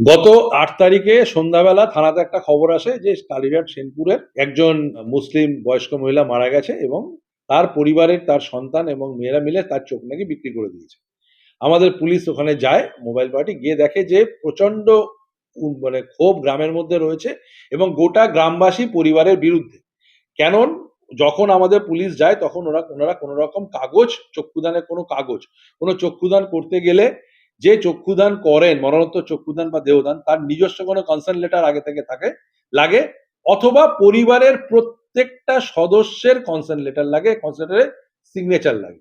গত আট তারিখে সন্ধ্যাবেলা থানাতে একটা খবর আসে যে কালীঘাট সেনপুরের একজন মুসলিম বয়স্ক মহিলা মারা গেছে এবং তার পরিবারের, তার সন্তান এবং মেয়েরা মিলে তার চোখ নাকি বিক্রি করে দিয়েছে। আমাদের পুলিশ ওখানে যায়, মোবাইল পার্টি, গিয়ে দেখে যে প্রচণ্ড মানে ক্ষোভ গ্রামের মধ্যে রয়েছে এবং গোটা গ্রামবাসী পরিবারের বিরুদ্ধে। কেন যখন আমাদের পুলিশ যায়, তখন ওরা, ওনারা কোনো রকম কাগজ, চক্ষুদানের কোনো কাগজ, কোনো চক্ষুদান করতে গেলে যে চক্ষুদান করেন, মরণোত্তর চক্ষুদান বা দেহদান, তার নিজস্ব কোনো কনসার্ন লেটার আগে থেকে থাকে, লাগে, অথবা পরিবারের প্রত্যেকটা সদস্যের কনসার্ন লেটার লাগে কনসার্ন সিগনেচার লাগে।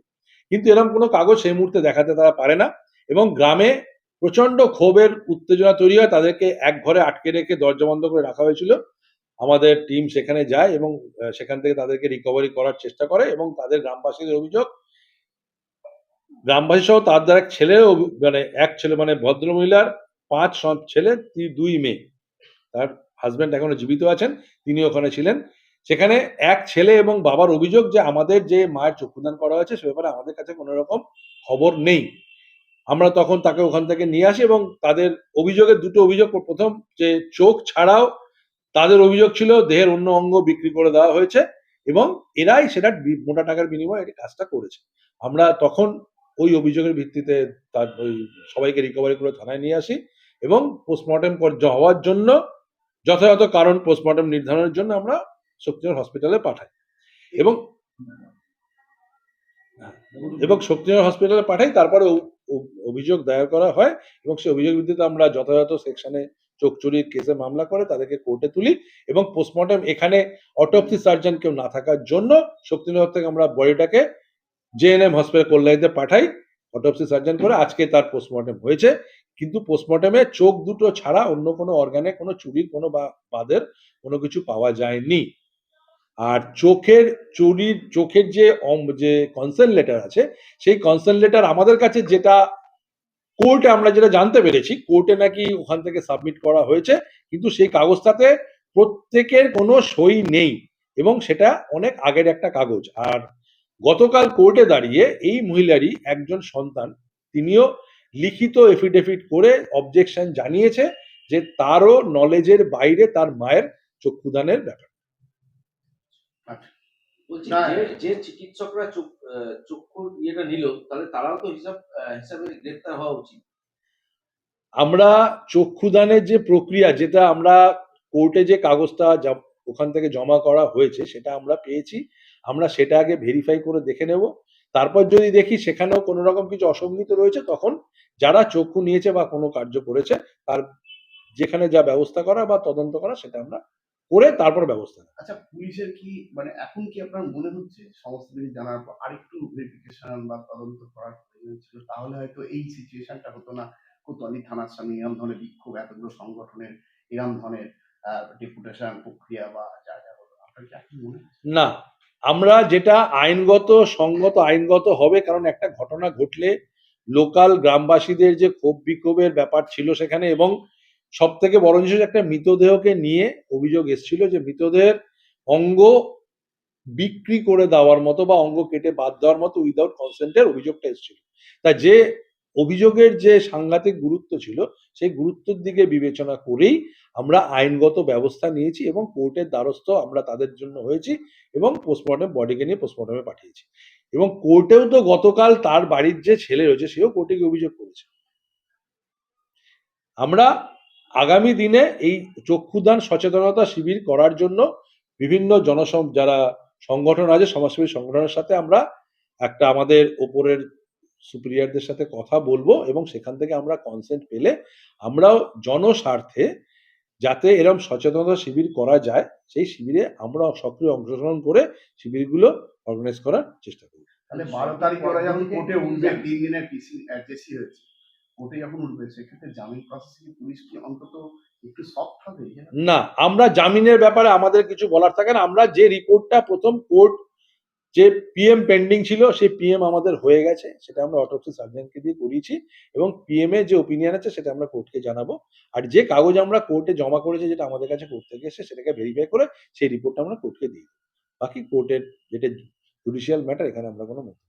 কিন্তু এরকম কোনো কাগজ সেই মুহূর্তে দেখাতে তারা পারে না এবং গ্রামে প্রচণ্ড ক্ষোভের উত্তেজনা তৈরি হয়, তাদেরকে এক ঘরে আটকে রেখে দরজা বন্ধ করে রাখা হয়েছিল। আমাদের টিম সেখানে যায় এবং সেখান থেকে তাদেরকে রিকভারি করার চেষ্টা করে এবং তাদের গ্রামবাসীদের অভিযোগ গ্রামবাসী সহ তার দ্বারা ছেলের মানে এক ছেলে মানে ভদ্রমহিলার পাঁচ ছেলে দুই মেয়ে। তার হাজবেন্ড এখনও জীবিত আছেন তিনি ওখানে ছিলেন। সেখানে এক ছেলে এবং বাবার অভিযোগ যে আমাদের যে মায়ের চক্ষুদান করা হয়েছে, সে ব্যাপারে আমাদের কাছে কোনো রকম খবর নেই। আমরা তখন তাকে ওখান থেকে নিয়ে আসি এবং তাদের অভিযোগের দুটো অভিযোগ, প্রথম যে চোখ ছাড়াও তাদের অভিযোগ ছিল দেহের অন্য অঙ্গ বিক্রি করে দেওয়া হয়েছে এবং এরাই সেটা মোটা টাকার বিনিময়ে এই কাজটা করেছে। আমরা তখন ওই অভিযোগের ভিত্তিতে তার ওই সবাইকে রিকভারি করে থানায় নিয়ে আসি এবং পোস্টমর্টেম হওয়ার জন্য যথাযথ কারণ পোস্টমর্টেম নির্ধারণের জন্য আমরা শক্তিনগর হসপিটালে পাঠাই। এবং এবং শক্তিনগর হসপিটালে পাঠাই, তারপরে অভিযোগ দায়ের করা হয় এবং সেই অভিযোগ ভিত্তিতে আমরা যথাযথ সেকশনে চোখ চুরির কেসে মামলা করে তাদেরকে কোর্টে তুলি এবং পোস্টমর্টম এখানে অটোপসি সার্জন কেউ না থাকার জন্য শক্তিনগর থেকে আমরা বডিটাকে জেএনএম হসপিটাল কল্যাণীতে পাঠাই অটোপসি সার্জন করে আজকে তার পোস্টমর্টম হয়েছে। কিন্তু পোস্টমর্টমে চোখ দুটো ছাড়া অন্য কোনো অর্গানে কোনো চুরির কোনো বাদের কোনো কিছু পাওয়া যায়নি। আর চোখের চুরির, চোখের যে যে কনসার্ন লেটার আছে, সেই কনসার্ন লেটার আমাদের কাছে যেটা কোর্টে আমরা যেটা জানতে পেরেছি কোর্টে নাকি ওখান থেকে সাবমিট করা হয়েছে, কিন্তু সেই কাগজটাতে প্রত্যেকের কোনো সই নেই এবং সেটা অনেক আগের একটা কাগজ। আর গতকাল কোর্টে দাঁড়িয়ে এই মহিলারই একজন সন্তান তিনিও লিখিত এফিডেভিট করে অবজেকশন জানিয়েছে যে তারও নলেজের বাইরে তার মায়ের চক্ষুদানের ব্যাপার। যে যে চিকিৎসকরা চক্ষুর ইয়েটা নিল তাহলে তারাও তো হিসাব হিসাবে গ্রেপ্তার হওয়া উচিত। আমরা চক্ষুদানের যে প্রক্রিয়া যেটা আমরা কোর্টে যে কাগজটা ওখান থেকে জমা করা হয়েছে সেটা আমরা পেয়েছি। আমরা সেটা আগে ভেরিফাই করে দেখে নেব। তারপর যদি দেখি সেখানেও কোনো রকম কিছু অসঙ্গিত রয়েছে তখন যারা চক্ষু নিয়েছে বা কোনো কার্য করেছে তার যেখানে যা ব্যবস্থা করা বা তদন্ত করা সেটা আমরা করে তারপর ব্যবস্থা। আচ্ছা পুলিশের কি মানে এখন কি আপনার মনে হচ্ছে সমস্ত কিছু জানার পর আরেকটু ভেরিফিকেশন বা তদন্ত করার প্রয়োজন ছিল? তাহলে হয়তো এই সিচুয়েশনটা হতো না। কোতোয়ালি থানার সামনে এরম ধরনের বিক্ষোভ এতগুলো সংগঠনের এরম ধরনের ডেপুটেশন প্রক্রিয়া বা যা যা হলো। আপনার কি মনে না আমরা যেটা আইনগত, সঙ্গত, আইনগত হবে, কারণ একটা ঘটনা ঘটলে লোকাল গ্রামবাসীদের যে ক্ষোভ বিক্ষোভের ব্যাপার ছিল সেখানে এবং সব থেকে বড় জিনিস একটা মৃতদেহকে নিয়ে অভিযোগ এসেছিল যে মৃতদেহের অঙ্গ বিক্রি করে দেওয়ার মতো বা অঙ্গ কেটে বাদ দেওয়ার মতো উইদাউট কনসেন্টের অভিযোগটা এসেছিল। তা যে অভিযোগের যে সাংঘাতিক গুরুত্ব ছিল, সেই গুরুত্বের দিকে বিবেচনা করেই আমরা আইনগত ব্যবস্থা নিয়েছি এবং কোর্টের দ্বারস্থ আমরা তাদের জন্য হয়েছি এবং পোস্টমর্টম বডিকে নিয়ে পোস্টমর্টমে পাঠিয়েছি। এবং কোর্টেও তো গতকাল তার বাড়ির যে ছেলে রয়েছে, সেও কোর্টে গিয়ে অভিযোগ করেছে। আমরা আগামী দিনে এই চক্ষুদান সচেতনতা শিবির করার জন্য বিভিন্ন জনসম, যারা সংগঠন আছে, সমাজসেবী সংগঠনের সাথে আমরা একটা আমাদের ওপরের সুপিরিয়রদের সাথে কথা বলব এবং সেখান থেকে আমরা কনসেন্ট পেলে আমরাও জনস্বার্থে যাতে এরকম সচেতনতা শিবির করা যায় সেই শিবিরে আমরা সক্রিয় অংশগ্রহণ করে শিবিরগুলো অর্গানাইজ করার চেষ্টা করব। তাহলে বারো তারিখে ওরা যখন কোর্টে উঠবে তিন দিনের পিসি জেসি হয়েছে। কোর্টে যখন উঠবে সেক্ষেত্রে জামিন প্রসেসিং পুলিশ কি অন্তত একটু সফট হবে? না আমরা জামিনের ব্যাপারে আমাদের কিছু বলার থাকে না। আমরা যে রিপোর্টটা প্রথম কোর্ট যে পিএম পেন্ডিং ছিল, সেই পিএম আমাদের হয়ে গেছে, সেটা আমরা অটোপসি সার্জনকে দিয়ে করিয়েছি এবং পিএম এর যে ওপিনিয়ন আছে, সেটা আমরা কোর্টকে জানাব আর যে কাগজ আমরা কোর্টে জমা করেছি, যেটা আমাদের কাছে কোর্ট থেকে এসে সেটাকে ভেরিফাই করে সেই রিপোর্টটা আমরা কোর্টকে দিই বাকি কোর্টের যেটা জুডিশিয়াল ম্যাটার এখানে আমরা কোনো মন্তব্য।